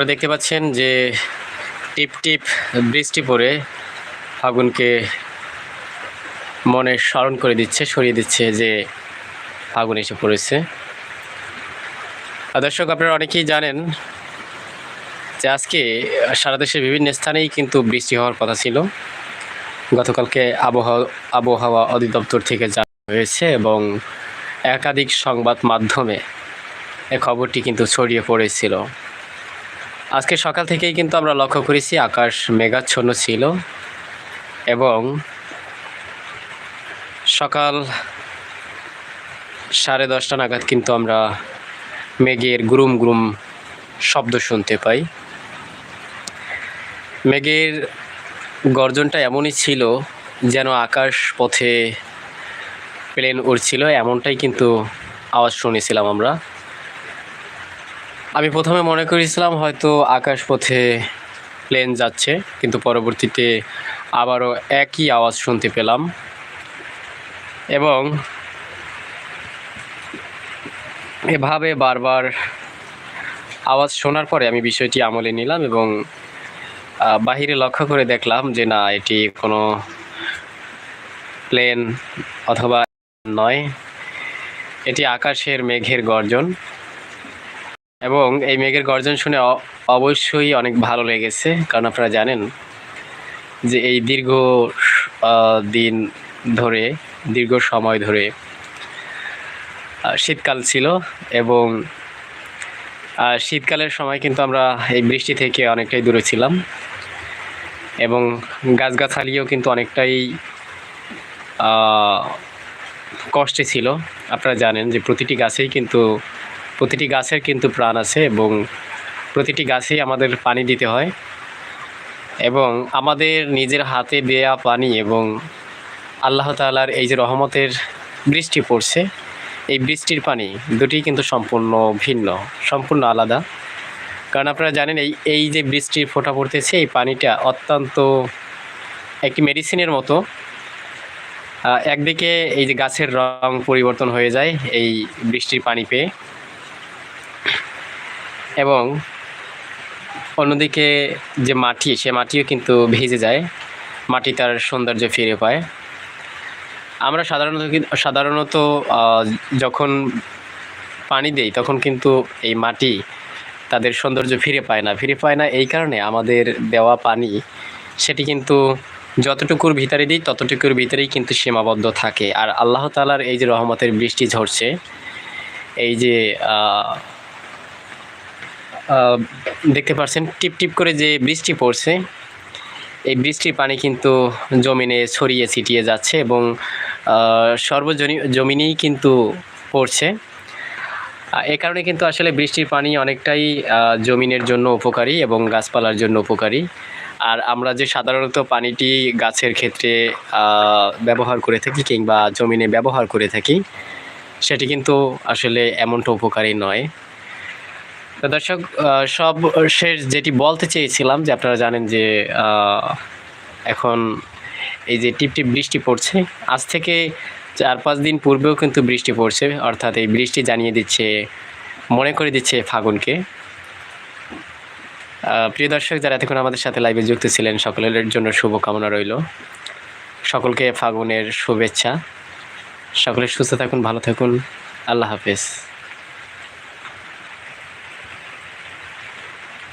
আপনারা দেখতে পাচ্ছেন যে টিপ টিপ বৃষ্টি পড়ে ফাগুনকে মনে স্মরণ করে দিচ্ছে, সরিয়ে দিচ্ছে যে ফাগুন এসে পড়েছে। দর্শক, আপনারা অনেকেই জানেন যে আজকে সারা দেশের বিভিন্ন স্থানেই কিন্তু বৃষ্টি হওয়ার কথা ছিল। গতকালকে আবহাওয়া আবহাওয়া অধিদপ্তর থেকে জানানো হয়েছে এবং একাধিক সংবাদ মাধ্যমে এ খবরটি কিন্তু ছড়িয়ে পড়েছিল। আজকে সকাল থেকেই কিন্তু আমরা লক্ষ্য করেছি আকাশ মেঘাচ্ছন্ন ছিল এবং সকাল সাড়ে দশটা নাগাদ কিন্তু আমরা মেঘের গুরুম গুরুম শব্দ শুনতে পাই। মেঘের গর্জনটা এমনই ছিল যেন আকাশ পথে প্লেন উড়ছিল, এমনটাই কিন্তু আওয়াজ শুনেছিলাম আমরা। আমি প্রথমে মনে করেছিলাম হয়তো আকাশ পথে প্লেন যাচ্ছে, কিন্তু পরবর্তীতে আবারও একই আওয়াজ শুনতে পেলাম। এবং এভাবে বারবার আওয়াজ শোনার পরে আমি বিষয়টি আমলে নিলাম এবং বাহিরে লক্ষ্য করে দেখলাম যে না, এটি কোনো প্লেন অথবা নয়। এটি আকাশের মেঘের গর্জন। এবং এই মেঘের গর্জন শুনে অবশ্যই অনেক ভালো লেগেছে। কারণ আপনারা জানেন যে এই দীর্ঘ দিন ধরে, দীর্ঘ সময় ধরে শীতকাল ছিল এবং শীতকালের সময় কিন্তু আমরা এই বৃষ্টি থেকে অনেকটাই দূরে ছিলাম এবং গাছগাছালিও কিন্তু অনেকটাই কষ্টে ছিল। আপনারা জানেন যে প্রতিটি গাছেই কিন্তু প্রতিটি গাছের কিন্তু প্রাণ আছে এবং প্রতিটি গাছেই আমাদের পানি দিতে হয় এবং আমাদের নিজের হাতে দেয়া পানি এবং আল্লাহ তাআলার এই যে রহমতের বৃষ্টি পড়ছে, এই বৃষ্টির পানি দুটি কিন্তু সম্পূর্ণ ভিন্ন, সম্পূর্ণ আলাদা। কারণ আপনারা জানেন এই এই যে বৃষ্টির ফোঁটা পড়তেছে, এই পানিটা অত্যন্ত একটি মেডিসিনের মতো। একদিকে এই যে গাছের রং পরিবর্তন হয়ে যায় এই বৃষ্টির পানি পেয়ে। এবং অন্যদিকে যে মাটি, সে মাটিও কিন্তু ভিজে যায়। মাটি তার সৌন্দর্য ফিরে পায়। আমরা সাধারণত সাধারণত যখন পানি দেই, তখন কিন্তু এই মাটি তাদের সৌন্দর্য ফিরে পায় না। ফিরে পায় না এই কারণে আমাদের দেওয়া পানি, সেটি কিন্তু যতটুকুর ভিতরে দিই, ততটুকুর ভিতরেই কিন্তু সীমাবদ্ধ থাকে। আর আল্লাহ তালার এই যে রহমতের বৃষ্টি ঝরছে, এই যে দেখতে পাচ্ছেন টিপ টিপ করে যে বৃষ্টি পড়ছে, এই বৃষ্টির পানি কিন্তু জমিনে ছড়িয়ে ছিটিয়ে যাচ্ছে এবং সর্বজনী, জমিনেই কিন্তু পড়ছে। এ কারণে কিন্তু আসলে বৃষ্টির পানি অনেকটাই জমিনের জন্য উপকারী এবং গাছপালার জন্য উপকারী। আর আমরা যে সাধারণত পানিটি গাছের ক্ষেত্রে ব্যবহার করে থাকি কিংবা জমিনে ব্যবহার করে থাকি, সেটি কিন্তু আসলে এমনটা উপকারী নয়। তো দর্শক সব শেষ যেটি বলতে চেয়েছিলাম যে আপনারা জানেন যে এখন এই যে টিপ টিপ বৃষ্টি পড়ছে, আজ থেকে চার পাঁচ দিন পূর্বেও কিন্তু বৃষ্টি পড়ছে, অর্থাৎ এই বৃষ্টি জানিয়ে দিচ্ছে, মনে করে দিচ্ছে ফাগুনকে। প্রিয় দর্শক, যারা এতক্ষণ আমাদের সাথে লাইভে যুক্ত ছিলেন, সকলের জন্য শুভকামনা রইল। সকলকে ফাগুনের শুভেচ্ছা। সকলে সুস্থ থাকুন, ভালো থাকুন। আল্লাহ হাফেজ।